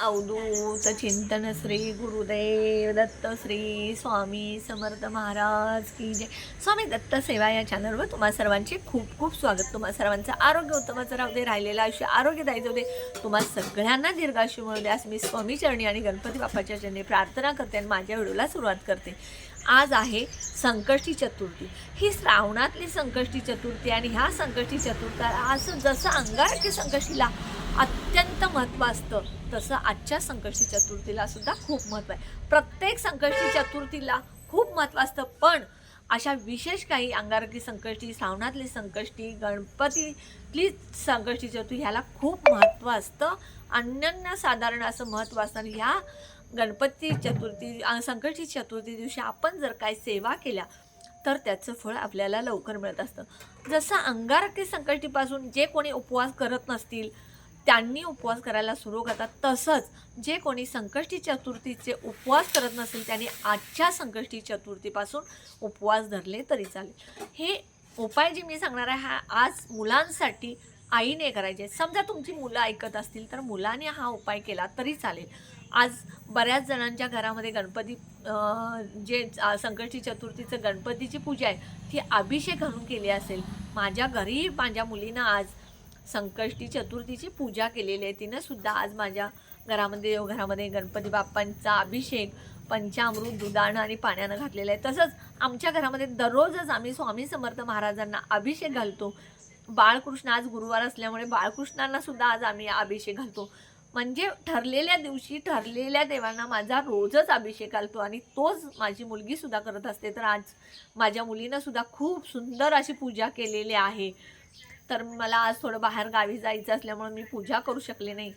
अवधूत चिंतन श्री गुरुदेव दत्त श्री स्वामी समर्थ महाराज की जय. स्वामी दत्त सेवा या चॅनलवर तुम्हा सर्वांचे खूप खूप स्वागत. तुम्हा सर्वांचं आरोग्य उत्तमाचं राहू दे राहिलेलं आयुष्य आरोग्यदायी जाऊ दे. तुम्हा सगळ्यांना दीर्घायुष्य मिळू दे. आज मी स्वामी चरणी आणि गणपती बाप्पाच्या चरणी प्रार्थना करते आणि माझ्या व्हिडिओला सुरुवात करते. आज आहे संकष्टी चतुर्थी. ही श्रावणातली संकष्टी चतुर्थी आणि ह्या संकष्टी चतुर्थीला असं जसं अंगारकी संकष्टीला अत्यंत महत्त्व असतं. तसं आजच्या संकष्टी चतुर्थीला सुद्धा खूप महत्त्व आहे. प्रत्येक संकष्टी चतुर्थीला खूप महत्त्व असतं. पण अशा विशेष काही अंगारकी संकष्टी श्रावणातली संकष्टी गणपतीतली संकष्टी चतुर्थी ह्याला खूप महत्त्व असतं. अनन्य साधारण असं महत्त्व असतं आणि ह्या गणपती चतुर्थी संकष्टी चतुर्थी दिवशी आपण जर काही सेवा केल्या तर त्याचं फळ आपल्याला लवकर मिळत असतं. जसं अंगारकी संकष्टीपासून जे कोणी उपवास करत नसतील त्यांनी उपवास करायला सुरू करतात. तसंच जे कोणी संकष्टी चतुर्थीचे उपवास करत नसेल त्यांनी आजच्या संकष्टी चतुर्थीपासून उपवास धरले तरी चालेल. हे उपाय जे मी सांगणार आहे हा आज मुलांसाठी आईने करायचे समजा तुमची मुलं ऐकत असतील तर मुलाने हा उपाय केला तरी चालेल. आज बऱ्याच जणांच्या घरामध्ये गणपती जे संकष्टी चतुर्थीचं गणपतीची पूजा आहे ती अभिषेक घालून केली असेल. माझ्या घरी माझ्या मुलीनं आज संकष्टी चतुर्थीची पूजा केलेली आहे. तिनं सुद्धा आज माझ्या घरामध्ये घरामध्ये गणपती बाप्पांचा अभिषेक पंचामृत दुधानं आणि पाण्यानं घातलेलं आहे. तसंच आमच्या घरामध्ये दररोजच आम्ही स्वामी समर्थ महाराजांना अभिषेक घालतो. बाळकृष्ण आज गुरुवार असल्यामुळे बाळकृष्णांना सुद्धा आज आम्ही अभिषेक घालतो. म्हणजे ठरलेल्या दिवशी ठरलेल्या देवांना माझा रोजच अभिषेक घालतो आणि तोच माझी मुलगी सुद्धा करत असते. तर आज माझ्या मुलीनं सुद्धा खूप सुंदर अशी पूजा केलेली आहे. तर मला आज थोडं बाहेर गावी जायचं असल्यामुळे मी पूजा करू शकले नाही.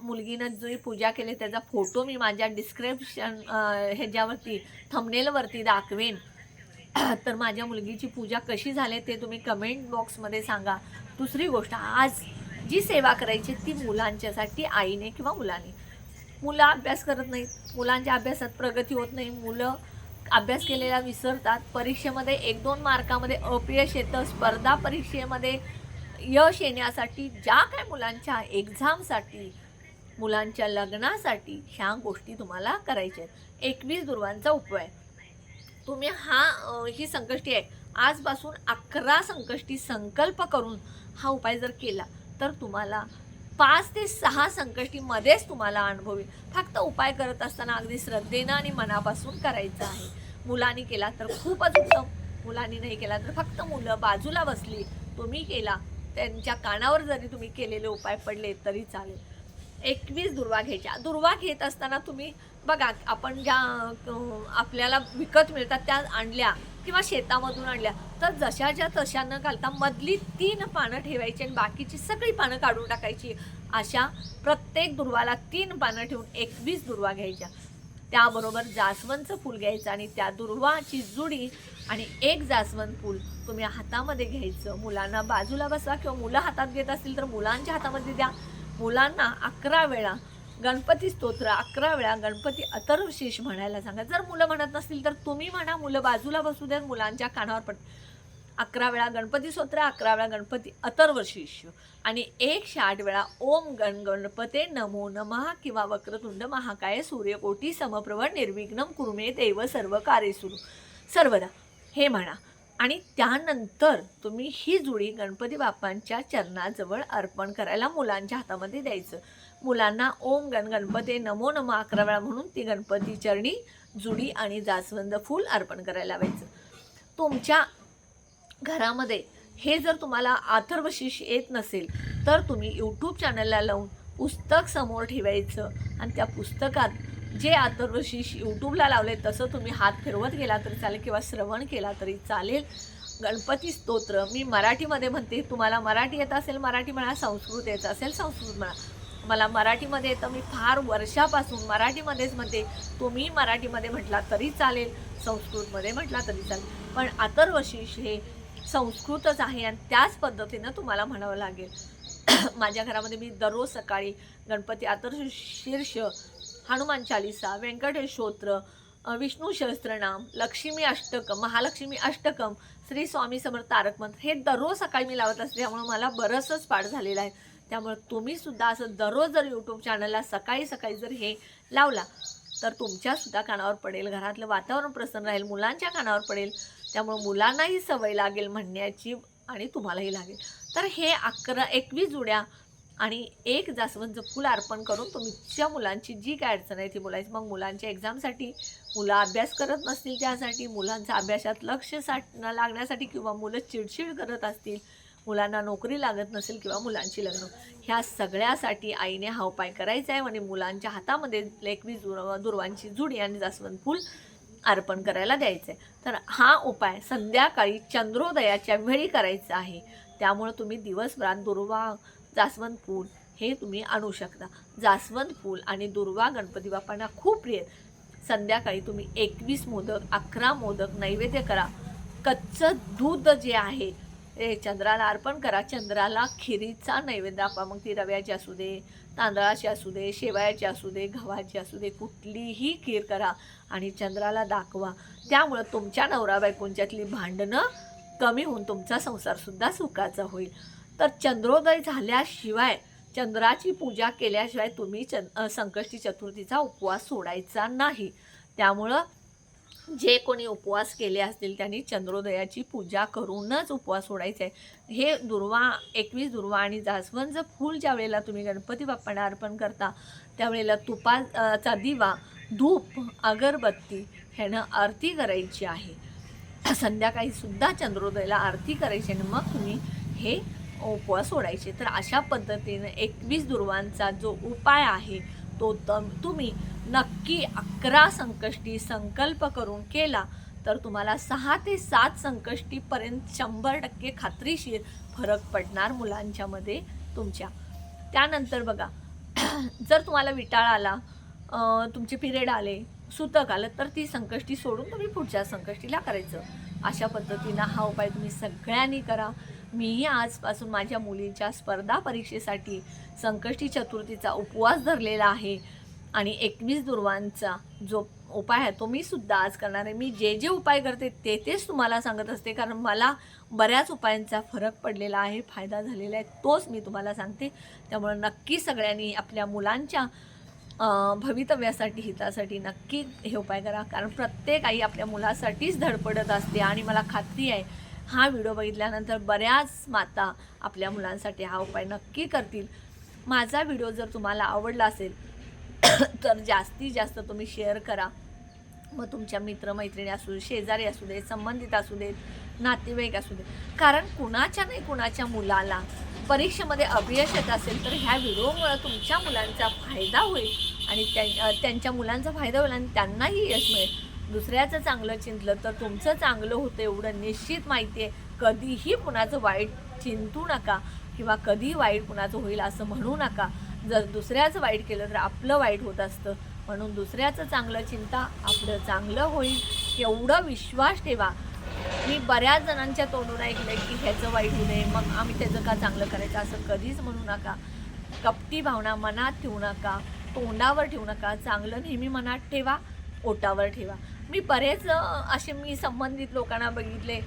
मुलगीनं जी पूजा केली त्याचा फोटो मी माझ्या डिस्क्रिप्शन ह्याच्यावरती थंबनेलवरती दाखवेन. तर माझ्या मुलगीची पूजा कशी झाली ते तुम्ही कमेंट बॉक्समध्ये सांगा. दुसरी गोष्ट आज जी सेवा करायची ती मुलांच्यासाठी आईने किंवा मुलाने. मुलं अभ्यास करत नाहीत. मुलांच्या अभ्यासात प्रगती होत नाही. मुलं अभ्यास केलेला विसरतात. परीक्षेमध्ये एक दोन मार्कामध्ये अपयश येतं. स्पर्धा परीक्षेमध्ये यश येण्यासाठी ज्या काय मुलांच्या एक्झामसाठी मुलांच्या लग्नासाठी ह्या गोष्टी तुम्हाला करायच्या आहेत. एकवीस दुर्वांचा उपाय. तुम्ही हा ही संकष्टी आहे. आजपासून अकरा संकष्टी संकल्प करून हा उपाय जर केला तर तुम्हाला पाच ते सहा संकष्टीमध्येच तुम्हाला अनुभवी. फक्त उपाय करत असताना अगदी श्रद्धेनं आणि मनापासून करायचं आहे. मुलांनी केला तर खूपच उत्तम. मुलांनी नाही केला तर फक्त मुलं बाजूला बसली. तुम्ही केला. त्यांच्या कानावर जरी तुम्ही केलेले उपाय पडले तरी चालेल. एकवीस दुर्वा घ्यायच्या. दुर्वा घेत असताना तुम्ही बघा आपण ज्या आपल्याला विकत मिळतात त्या आणल्या किंवा शेतामधून आणल्या तर जशाच्या तशा न घालता मधली तीन पानं ठेवायची आणि बाकीची सगळी पानं काढून टाकायची. अशा प्रत्येक दुर्वाला तीन पानं ठेवून एकवीस दुर्वा घ्यायच्या. त्याबरोबर जास्वंदचं फूल घ्यायचं आणि त्या दुर्वाची जुडी आणि एक जास्वंद फूल तुम्ही हातामध्ये घ्यायचं. मुलांना बाजूला बसवा किंवा मुलं हातात घेत असतील तर मुलांच्या हातामध्ये द्या. मुलांना अकरा वेळा गणपती स्तोत्र अकरा वेळा गणपती अथर्वशीष म्हणायला सांगा जर मुलं म्हणत नसतील तर तुम्ही म्हणा मुलं बाजूला बसू द्यात मुलांच्या कानावर पड. अकरा वेळा गणपती स्तोत्र अकरा वेळा गणपती अथर्वशीष आणि एकशे आठ वेळा ओम गण गणपते नमो नमः किंवा वक्रतुंड महाकाय सूर्यकोटी समप्रभ निर्विघ्नम कुर्मे देव सर्व सुरू सर्वदा हे म्हणा. आणि त्यानंतर तुम्ही ही जुडी गणपती बाप्पांच्या चरणाजवळ अर्पण करायला मुलांच्या हातामध्ये द्यायचं. मुलांना ओम गण गणपती नमो नमो अकरा वेळा म्हणून ती गणपती चरणी जुडी आणि जास्वंद फूल अर्पण करायला लावायचं. तुमच्या घरामध्ये हे जर तुम्हाला अथर्वशीष येत नसेल तर तुम्ही यूट्यूब चॅनलला लावून पुस्तक समोर ठेवायचं आणि त्या पुस्तकात जे अथर्वशीष यूट्यूबला लावले तसं तुम्ही हात फिरवत गेला तरी चालेल किंवा श्रवण केला तरी चालेल. गणपती स्तोत्र मी मराठीमध्ये म्हणते तुम्हाला मराठी येत असेल मराठी म्हणा संस्कृत येत असेल संस्कृत म्हणा. मला मराठीमध्ये येतं मी फार वर्षापासून मराठीमध्येच म्हणते तुम्ही मराठीमध्ये म्हटला तरी चालेल संस्कृतमध्ये म्हटला तरी चालेल. पण अथर्वशीष हे संस्कृतच आहे आणि त्याच पद्धतीनं तुम्हाला म्हणावं लागेल. माझ्या घरामध्ये मी दररोज सकाळी गणपती अथर्वशीर्ष हनुमान चालिसा व्यंकटेश स्तोत्र विष्णू सहस्त्रनाम लक्ष्मी अष्टकम महालक्ष्मी अष्टकम श्री स्वामी समर्थ तारक मंत्र हे दररोज सकाळी मी लावत असते. त्यामुळे मला बरंचसं पाठ झालेलं आहे. त्यामुळे तुम्हीसुद्धा असं दररोज जर यूट्यूब चॅनलला सकाळी सकाळी जर हे लावला तर तुमच्यासुद्धा कानावर पडेल. घरातलं वातावरण प्रसन्न राहील मुलांच्या कानावर पडेल. त्यामुळे मुलांनाही सवय लागेल म्हणण्याची आणि तुम्हालाही लागेल. तर हे अकरा एकवीस जुड्या आणि एक जास्वंदचं फुल अर्पण करून तुमच्या मुलांची जी काय अडचण आहे ती बोलायची. मग मुलांच्या एक्झामसाठी मुलं अभ्यास करत नसतील त्यासाठी मुलांचा अभ्यासात लक्ष साठ लागण्यासाठी किंवा मुलं चिडचिड करत असतील मुलांना नोकरी लागत नसेल किंवा मुलांची लग्न. ह्या सगळ्यासाठी आईने हा उपाय करायचा आहे आणि मुलांच्या हातामध्ये एकवीस दुर्वा दुर्वांची जुडी आणि जास्वंद फूल अर्पण करायला द्यायचं आहे तर हा उपाय संध्याकाळी चंद्रोदयाच्या वेळी करायचा आहे. त्यामुळं तुम्ही दिवसभरात दुर्वा जास्वंद फूल हे तुम्ही आणू शकता. जास्वंद फूल आणि दुर्वा गणपती बाप्पांना खूप प्रिय संध्याकाळी तुम्ही एकवीस मोदक अकरा मोदक नैवेद्य करा. कच्चं दूध जे आहे ते चंद्राला अर्पण करा. चंद्राला खिरीचा नैवेद्य दाखवा. मग ती रव्याची असू दे तांदळाची असू दे शेवयाची असू दे गव्हाची असू दे कुठलीही खीर करा आणि चंद्राला दाखवा. त्यामुळं तुमच्या नवरा बायकोंच्यातली भांडणं कमी होऊन तुमचा संसारसुद्धा सुखाचा होईल. तर चंद्रोदय झाल्याशिवाय चंद्राची पूजा केल्याशिवाय तुम्ही चंद संकष्टी चतुर्थीचा उपवास सोडायचा नाही. त्यामुळं जे कोणी उपवास केले असतील त्यांनी चंद्रोदयाची पूजा करूनच उपवास सोडायचा. आहे हे दुर्वा एकवीस दुर्वा आणि जास्वंदचं फूल ज्या वेळेला तुम्ही गणपती बाप्पांना अर्पण करता त्यावेळेला तुपाचा दिवा धूप अगरबत्ती ह्यानं आरती करायची आहे. संध्याकाळी सुद्धा चंद्रोदयाला आरती करायची आणि मग तुम्ही हे उपवास सोडायचे. तर अशा पद्धतीने एकवीस दुर्वांचा जो उपाय आहे तो तम तुम्ही नक्की अकरा संकष्टी संकल्प करून केला तर तुम्हाला सहा ते सात संकष्टीपर्यंत शंभर टक्के खात्रीशीर फरक पडणार मुलांच्यामध्ये तुमच्या. त्यानंतर बघा जर तुम्हाला विटाळ आला तुमचे पिरियड आले सुतक आलं तर ती संकष्टी सोडून तुम्ही पुढच्या संकष्टीला करायचं. अशा पद्धतीनं हा उपाय तुम्ही सगळ्यांनी करा. मीही आजपासून माझ्या मुलींच्या स्पर्धा परीक्षेसाठी संकष्टी चतुर्थीचा उपवास धरलेला आहे. आणि एकवीस दुर्वांचा जो उपाय आहे तो मी सुद्धा आज करणार आहे. मी जे जे उपाय करते ते तेच तुम्हाला सांगत असते. कारण मला बऱ्याच उपायांचा फरक पडलेला आहे फायदा झालेला आहे तोच मी तुम्हाला सांगते. त्यामुळे नक्की सगळ्यांनी आपल्या मुलांच्या भवितव्यासाठी हितासाठी नक्की हे उपाय करा. कारण प्रत्येक आई आपल्या मुलासाठीच धडपडत असते. आणि मला खात्री आहे हा व्हिडिओ बघितल्यानंतर बऱ्याच माता आपल्या मुलांसाठी हा उपाय नक्की करतील. माझा व्हिडिओ जर तुम्हाला आवडला असेल तर जास्तीत जास्त तुम्ही शेअर करा. मग तुमच्या मित्रमैत्रिणी असू दे शेजारी असू दे संबंधित असू देत नातेवाईक असू दे. कारण कुणाच्या नाही कुणाच्या मुलाला परीक्षेमध्ये अपयश येत असेल तर ह्या व्हिडिओमुळं तुमच्या मुलांचा फायदा होईल आणि त्यांच्या मुलांचा फायदा होईल आणि त्यांनाही यश मिळेल. दुसऱ्याचं चांगलं चिंतलं तर तुमचं चांगलं होतं एवढं निश्चित माहिती आहे. कधीही कुणाचं वाईट चिंतू नका किंवा कधी वाईट कुणाचं होईल असं म्हणू नका. जर दुसऱ्याचं वाईट केलं तर आपलं वाईट होत असतं. म्हणून दुसऱ्याचं चांगलं चिंता आपलं चांगलं होईल एवढं विश्वास ठेवा. मी बऱ्याच जणांच्या तोंडून ऐकलं की ह्याचं वाईट होऊ नये मग आम्ही त्याचं का चांगलं करायचं असं कधीच म्हणू नका. कपटी भावना मनात ठेवू नका तोंडावर ठेवू नका. चांगलं नेहमी मनात ठेवा ओटावर ठेवा. मी बरेच असे मी संबंधित लोकांना बघितले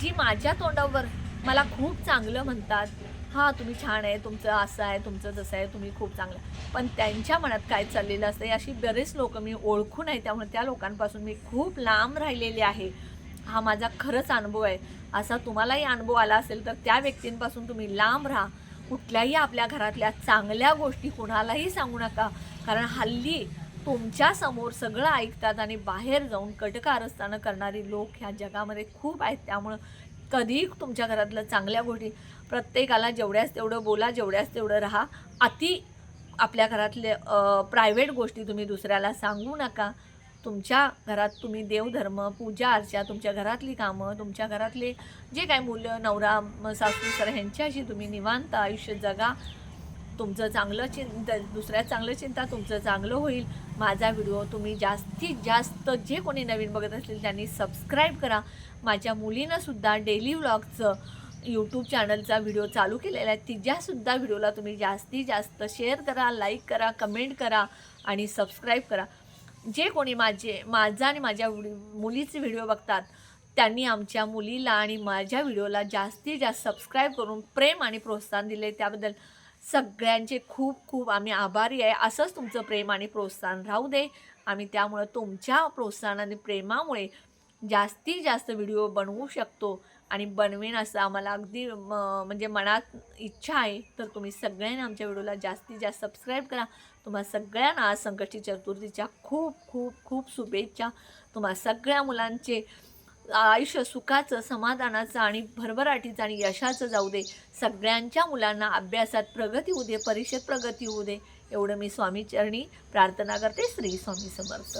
जी माझ्या तोंडावर मला खूप चांगलं म्हणतात हां तुम्ही छान आहे तुमचं असं आहे तुमचं जसं आहे तुम्ही खूप चांगलं पण त्यांच्या मनात काय चाललेलं असतं अशी बरेच लोक मी ओळखून आहे त्यामुळे त्या लोकांपासून मी खूप लांब राहिलेली आहे. हा माझा खरंच अनुभव आहे. असा तुम्हालाही अनुभव आला असेल तर त्या व्यक्तींपासून तुम्ही लांब राहा. कुठल्याही आपल्या घरातल्या चांगल्या गोष्टी कुणालाही सांगू नका. कारण हल्ली तुमच्यासमोर सगळं ऐकतात आणि बाहेर जाऊन कटकारस्थानं करणारी लोक ह्या जगामध्ये खूप आहेत. त्यामुळं कधीही तुमच्या घरातलं चांगल्या गोष्टी प्रत्येकाला जेवढ्याच तेवढं बोला जेवढ्याच तेवढं राहा. अति आपल्या घरातले प्रायव्हेट गोष्टी तुम्ही दुसऱ्याला सांगू नका. तुमच्या घरात तुम्ही देवधर्म पूजा अर्चा तुमच्या घरातली कामं तुमच्या घरातले जे काय मुलं नवरा सासू सर ह्यांच्याशी तुम्ही निवांत आयुष्य जगा. तुमचं चांगलं चिंत दुसऱ्यात चांगलं चिंता तुमचं चांगलं होईल. माझा व्हिडिओ तुम्ही जास्तीत जास्त जे कोणी नवीन बघत असतील त्यांनी सबस्क्राईब करा. माझ्या मुलीनंसुद्धा डेली व्लॉगचं यूट्यूब चॅनलचा व्हिडिओ चालू केलेला आहे. तिच्यासुद्धा व्हिडिओला तुम्ही जास्तीत जास्त शेअर करा लाईक करा कमेंट करा आणि सबस्क्राईब करा. जे कोणी माझे माझा आणि माझ्या मुलीचे व्हिडिओ बघतात त्यांनी आमच्या मुलीला आणि माझ्या व्हिडिओला जास्तीत जास्त सबस्क्राईब करून प्रेम आणि प्रोत्साहन दिले. त्याबद्दल सगळ्यांचे खूप खूप आम्ही आभारी आहे. असंच तुमचं प्रेम आणि प्रोत्साहन राहू दे. आम्ही त्यामुळं तुमच्या प्रोत्साहन आणि प्रेमामुळे जास्तीत जास्त व्हिडिओ बनवू शकतो. आणि बनवेन असं आम्हाला अगदी म म्हणजे मनात इच्छा आहे. तर तुम्ही सगळ्यांनी आमच्या व्हिडिओला जास्तीत जास्त सबस्क्राईब करा. तुम्हा सगळ्यांना आज संकष्टी चतुर्थीच्या खूप खूप खूप शुभेच्छा. तुम्हा सगळ्या मुलांचे आयुष्य सुखाचं समाधानाचं आणि भरभराटीचं आणि यशाचं जाऊ दे. सगळ्यांच्या मुलांना अभ्यासात प्रगती होऊ दे परीक्षेत प्रगती होऊ दे. एवढं मी स्वामी चरणी प्रार्थना करते. श्री स्वामी समर्थ.